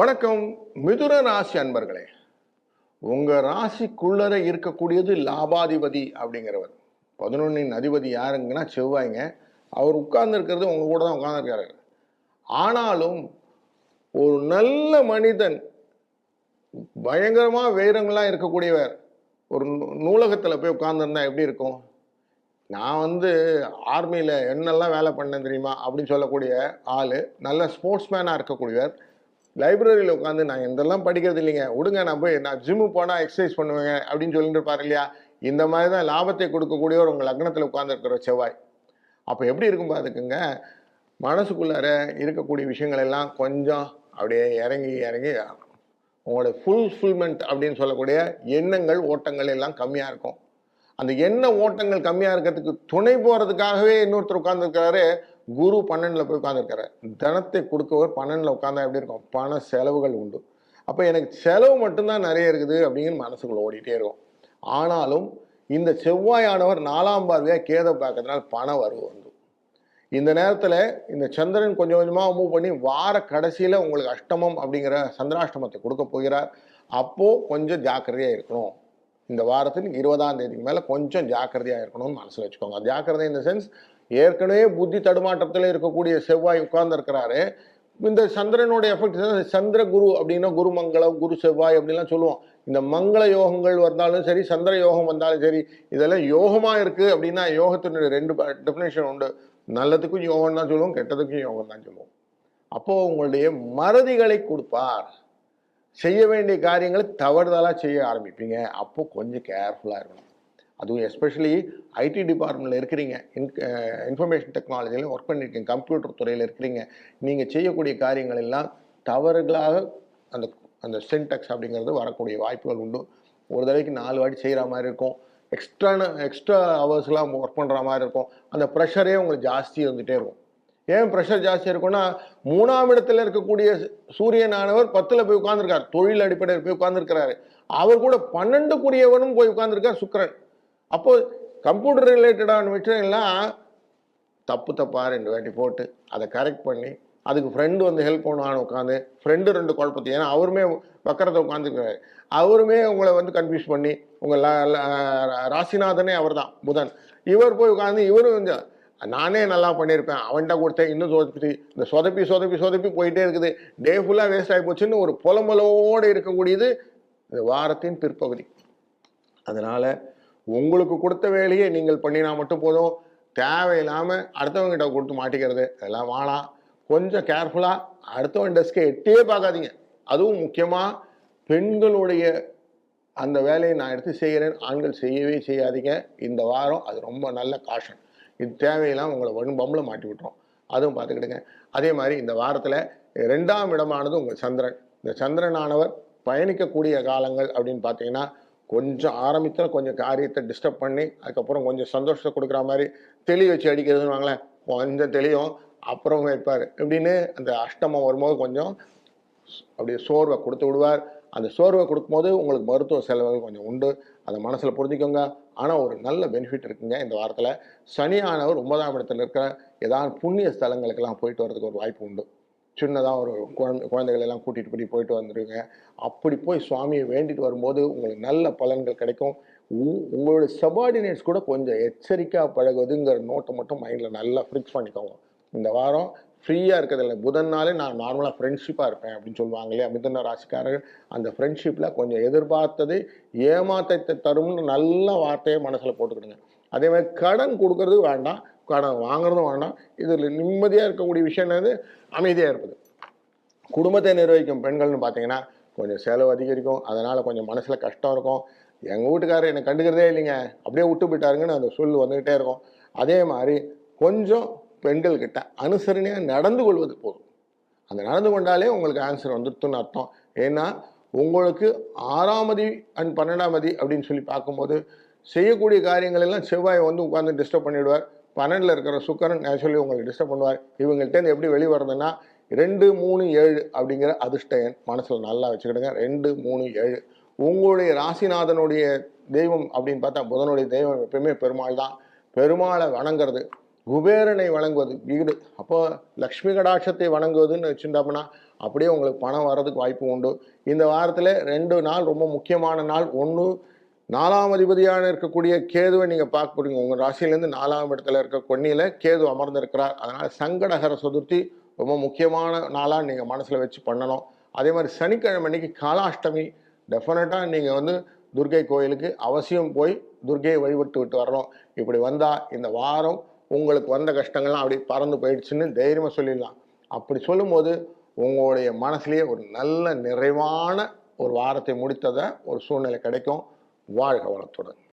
வணக்கம் மிதுன ராசி அன்பர்களே. உங்க ராசிக்குள்ளர இருக்கக்கூடியது லாபாதிபதி அப்படிங்கிறவர். பதினொன்னின் அதிபதி யாருங்கன்னா செவ்வாய்ங்க. அவர் உட்கார்ந்து இருக்கிறது உங்க கூட தான் உட்கார்ந்துருக்காரு. ஆனாலும் ஒரு நல்ல மனிதன் பயங்கரமா வைரங்களா இருக்கக்கூடியவர் ஒரு நூலகத்தில் போய் உட்கார்ந்துருந்தா எப்படி இருக்கும்? நான் வந்து ஆர்மியில் என்னெல்லாம் வேலை பண்ணேன் தெரியுமா? அப்படின்னு சொல்லக்கூடிய ஆள் நல்ல ஸ்போர்ட்ஸ்மேனாக இருக்கக்கூடியவர் லைப்ரரியில் உட்காந்து நான் இதெல்லாம் படிக்கிறது இல்லைங்க. விடுங்க நான் போய் நான் ஜிம்மு போனால் எக்ஸசைஸ் பண்ணுவேங்க அப்படின்னு சொல்லிட்டு இருப்பார் இல்லையா? இந்த மாதிரி தான் லாபத்தை கொடுக்கக்கூடியவர் உங்கள் லக்னத்தில் உட்காந்துருக்கிற செவ்வாய். அப்போ எப்படி இருக்கும் பார்த்துக்குங்க மனசுக்குள்ளார இருக்கக்கூடிய விஷயங்கள் எல்லாம் கொஞ்சம் அப்படியே இறங்கி இறங்கி உங்களோட ஃபுல்ஃபில்மெண்ட் அப்படின்னு சொல்லக்கூடிய எண்ணங்கள் ஓட்டங்கள் எல்லாம் கம்மியாக இருக்கும். அந்த எண்ண ஓட்டங்கள் கம்மியாக இருக்கிறதுக்கு துணை போகிறதுக்காகவே இன்னொருத்தர் உட்காந்துருக்கிறாரு குரு பன்னெண்டில் போய் உட்காந்துருக்காரு தனத்தை கொடுக்கவர் பன்னெண்டில் உட்காந்தா எப்படி இருக்கும்? பண செலவுகள் உண்டு. அப்போ எனக்கு செலவு மட்டும்தான் நிறைய இருக்குது அப்படிங்கிற மனசுக்குள்ள ஓடிட்டே இருக்கும். ஆனாலும் இந்த செவ்வாயானவர் நாலாம் பார்வையாக கேதை பார்க்கறதுனால பண வரவு வந்து இந்த நேரத்தில் இந்த சந்திரன் கொஞ்சம் கொஞ்சமாக மூவ் பண்ணி வார கடைசியில் உங்களுக்கு அஷ்டமம் அப்படிங்கிற சந்திராஷ்டமத்தை கொடுக்க போகிறார். அப்போது கொஞ்சம் ஜாக்கிரதையாக இருக்கணும். இந்த வாரத்தில் இருபதாம் தேதிக்கு மேலே கொஞ்சம் ஜாக்கிரதையாக இருக்கணும்னு மனசில் வச்சுக்கோங்க. ஜாக்கிரதை இந்த சென்ஸ் ஏற்கனவே புத்தி தடுமாற்றத்தில் இருக்கக்கூடிய செவ்வாய் உட்கார்ந்துருக்கிறாரு. இந்த சந்திரனுடைய எஃபெக்ட் சந்திர குரு அப்படின்னா குரு மங்களம் குரு செவ்வாய் அப்படிலாம் சொல்லுவோம். இந்த மங்கள யோகங்கள் வந்தாலும் சரி சந்திர யோகம் வந்தாலும் சரி இதெல்லாம் யோகமாக இருக்குது அப்படின்னா யோகத்தினுடைய ரெண்டு டெஃபினேஷன் உண்டு. நல்லதுக்கும் யோகம் தான் சொல்லுவோம் கெட்டதுக்கும் யோகம் தான் சொல்லுவோம். அப்போது உங்களுடைய மறதிகளை கொடுப்பார். செய்ய வேண்டிய காரியங்களை தவறுதலாக செய்ய ஆரம்பிப்பீங்க. அப்போ கொஞ்சம் கேர்ஃபுல்லாக இருக்கணும். அதுவும் எஸ்பெஷலி ஐடி டிபார்ட்மெண்ட்டில் இருக்கிறீங்க. இன் இன்ஃபர்மேஷன் டெக்னாலஜியில் ஒர்க் பண்ணியிருக்கீங்க கம்ப்யூட்டர் துறையில் இருக்கிறீங்க. நீங்கள் செய்யக்கூடிய காரியங்கள் எல்லாம் தவறுகளாக அந்த அந்த சென்டெக்ஸ் அப்படிங்கிறது வரக்கூடிய வாய்ப்புகள் உண்டு. ஒரு தடவைக்கு நாலு வாட்டி செய்கிற மாதிரி இருக்கும். எக்ஸ்ட்ரான எக்ஸ்ட்ரா ஹவர்ஸ்லாம் ஒர்க் பண்ணுற மாதிரி இருக்கும். அந்த ப்ரெஷரே உங்களுக்கு ஜாஸ்தி இருந்துகிட்டே இருக்கும். ஏன் ப்ரெஷர் ஜாஸ்தியாக இருக்கும்னா மூணாம் இடத்துல இருக்கக்கூடிய சூரியனானவர் பத்தில் போய் உட்காந்துருக்கார் தொழில் அடிப்படையில் போய் உட்காந்துருக்கிறாரு அவர் கூட பன்னெண்டுக்குரியவனும் போய் உட்காந்துருக்கார் சுக்கரன். அப்போது கம்ப்யூட்டர் ரிலேட்டடான விஷயங்கள்லாம் தப்பு தப்பா ரெண்டு வாட்டி போட்டு அதை கரெக்ட் பண்ணி அதுக்கு ஃப்ரெண்டு வந்து ஹெல்ப் பண்ணுவான்னு உட்காந்து ஃப்ரெண்டு ரெண்டு குழப்பத்தி ஏன்னா அவருமே வக்கரத்தை உட்காந்துருக்காரு அவருமே உங்களை வந்து கன்ஃபியூஸ் பண்ணி உங்கள் ராசிநாதனே அவர் தான் புதன். இவர் போய் உட்காந்து இவரும் வந்து நானே நல்லா பண்ணியிருப்பேன் அவன்கிட்ட கொடுத்தேன் இன்னும் சொதப்பி இந்த சொதப்பி சொதப்பி சொதப்பி போயிட்டே இருக்குது. டே ஃபுல்லாக வேஸ்ட் ஆகி போச்சுன்னு ஒரு புலம்பலோடு இருக்கக்கூடியது இந்த வாரத்தின் பிற்பகுதி. அதனால் உங்களுக்கு கொடுத்த வேலையை நீங்கள் பண்ணினா மட்டும் போதும். தேவையில்லாமல் அடுத்தவங்ககிட்ட கொடுத்து மாட்டிக்கிறது. அதெல்லாம் வேணாம் கொஞ்சம் கேர்ஃபுல்லாக அடுத்தவன் டெஸ்க்கை எட்டியே பார்க்காதீங்க. அதுவும் முக்கியமாக பெண்களுடைய அந்த வேலையை நான் எடுத்து செய்கிறேன். ஆண்கள் செய்யவே செய்யாதீங்க. இந்த வாரம் அது ரொம்ப நல்ல காஷன் இது தேவையில்லாம உங்களை வன்பம்பில் மாட்டி விட்டுரும். அதுவும் பார்த்துக்கிடுங்க. அதே மாதிரி இந்த வாரத்தில் ரெண்டாம் இடமானது உங்கள் சந்திரன். இந்த சந்திரனானவர் பயணிக்கக்கூடிய காலங்கள் அப்படின்னு பார்த்தீங்கன்னா கொஞ்சம் ஆரம்பித்தா கொஞ்சம் காரியத்தை டிஸ்டர்ப் பண்ணி அதுக்கப்புறம் கொஞ்சம் சந்தோஷத்தை கொடுக்குற மாதிரி தெளி வச்சு அடிக்கிறதுன்னு வாங்களேன். கொஞ்சம் தெளியும். அப்புறம் வைப்பார் எப்படின்னு அந்த அஷ்டமம் வரும்போது கொஞ்சம் அப்படியே சோர்வை கொடுத்து விடுவார். அந்த சோர்வை கொடுக்கும்போது உங்களுக்கு மருத்துவ செலவுகள் கொஞ்சம் உண்டு. அதை மனசில் புரிஞ்சுக்கோங்க. ஆனால் ஒரு நல்ல பெனிஃபிட் இருக்குங்க இந்த வாரத்தில். சனியானவர் ஒன்பதாம் இடத்துல இருக்கிற ஏதாவது புண்ணிய ஸ்தலங்களுக்கெல்லாம் போயிட்டு வரதுக்கு ஒரு வாய்ப்பு உண்டு. சின்னதாக ஒரு குழந்தை குழந்தைகள் எல்லாம் கூட்டிகிட்டு போய் போயிட்டு வந்துருங்க. அப்படி போய் சுவாமியை வேண்டிட்டு வரும்போது உங்களுக்கு நல்ல பலன்கள் கிடைக்கும். உங்களோட சபார்டினேட்ஸ் கூட கொஞ்சம் எச்சரிக்கையாக பழகுதுங்கிற நோட்டை மட்டும் மைண்டில் நல்லா ஃபிக்ஸ் பண்ணிக்கோங்க. இந்த வாரம் ஃப்ரீயாக இருக்கிறதில்ல புதன்னாலே நான் நார்மலாக ஃப்ரெண்ட்ஷிப்பாக இருப்பேன் அப்படின்னு சொல்லுவாங்க இல்லையா? மிதுன ராசிக்காரர்கள். அந்த ஃப்ரெண்ட்ஷிப்பில் கொஞ்சம் எதிர்பார்த்ததை ஏமாற்றத்தை தரும்னு நல்ல வார்த்தையை மனசில் போட்டுக்கிடுங்க. அதே மாதிரி கடன் கொடுக்கறது வேண்டாம். கடன் வாங்குறதும் வேண்டாம். இதில் நிம்மதியாக இருக்கக்கூடிய விஷயம் என்னது? அமைதியாக இருப்பது. குடும்பத்தை நிர்வகிக்கும் பெண்கள்னு பார்த்தீங்கன்னா கொஞ்சம் செலவு அதிகரிக்கும். அதனால் கொஞ்சம் மனசில் கஷ்டம் இருக்கும். எங்கள் வீட்டுக்காரர் என்னை கண்டுக்கிறதே இல்லைங்க. அப்படியே விட்டு போயிட்டாருங்கன்னு அந்த சொல் வந்துக்கிட்டே இருக்கும். அதே மாதிரி கொஞ்சம் பெண்கள்கிட்ட அனுசரணையாக நடந்து கொள்வது போதும். அந்த நடந்து கொண்டாலே உங்களுக்கு ஆன்சர் வந்துட்டுன்னு அர்த்தம். ஏன்னா உங்களுக்கு ஆறாமதி அண்ட் பன்னெண்டாமதி அப்படின்னு சொல்லி பார்க்கும்போது செய்யக்கூடிய காரியங்கள் எல்லாம் செவ்வாய் வந்து உட்காந்து டிஸ்டர்ப் பண்ணிவிடுவார் பன்னெண்டில் இருக்கிற சுக்கரன் நேச்சுரலி உங்களுக்கு டிஸ்டர்ப் பண்ணுவார். இவங்கள்ட்டேருந்து எப்படி வெளிவரதுன்னா ரெண்டு மூணு ஏழு அப்படிங்கிற அதிர்ஷ்டயன் மனசில் நல்லா வச்சுக்கிடுங்க. ரெண்டு மூணு ஏழு. உங்களுடைய ராசிநாதனுடைய தெய்வம் அப்படின்னு பார்த்தா புதனுடைய தெய்வம் எப்பயுமே பெருமாள் தான். பெருமாளை வணங்குறது குபேரனை வணங்குவது வீடு. அப்போ லக்ஷ்மி கடாட்சத்தை வணங்குவதுன்னு வச்சுட்டோம்னா அப்படியே உங்களுக்கு பணம் வர்றதுக்கு வாய்ப்பு உண்டு. இந்த வாரத்தில் ரெண்டு நாள் ரொம்ப முக்கியமான நாள். ஒன்று நாலாம் அதிபதியான இருக்கக்கூடிய கேதுவை நீங்கள் பார்க்க போறீங்க. உங்கள் ராசியிலேருந்து நாலாம் இடத்துல இருக்க கொன்னியில் கேது அமர்ந்திருக்கிறார். அதனால் சங்கடகர சதுர்த்தி ரொம்ப முக்கியமான நாளாக நீங்கள் மனசில் வச்சு பண்ணணும். அதே மாதிரி சனிக்கிழமை அன்னைக்கு காலாஷ்டமி. டெஃபினட்டாக நீங்கள் வந்து துர்கை கோயிலுக்கு அவசியம் போய் துர்கையை வழிபட்டு விட்டு வரணும். இப்படி வந்தால் இந்த வாரம் உங்களுக்கு வந்த கஷ்டங்கள்லாம் அப்படி பறந்து போயிடுச்சுன்னு தைரியமாக சொல்லிடலாம். அப்படி சொல்லும்போது உங்களுடைய மனசுலேயே ஒரு நல்ல நிறைவான ஒரு வாரத்தை முடித்ததை ஒரு சூழ்நிலை கிடைக்கும். வாழ்க வளத்துடன்.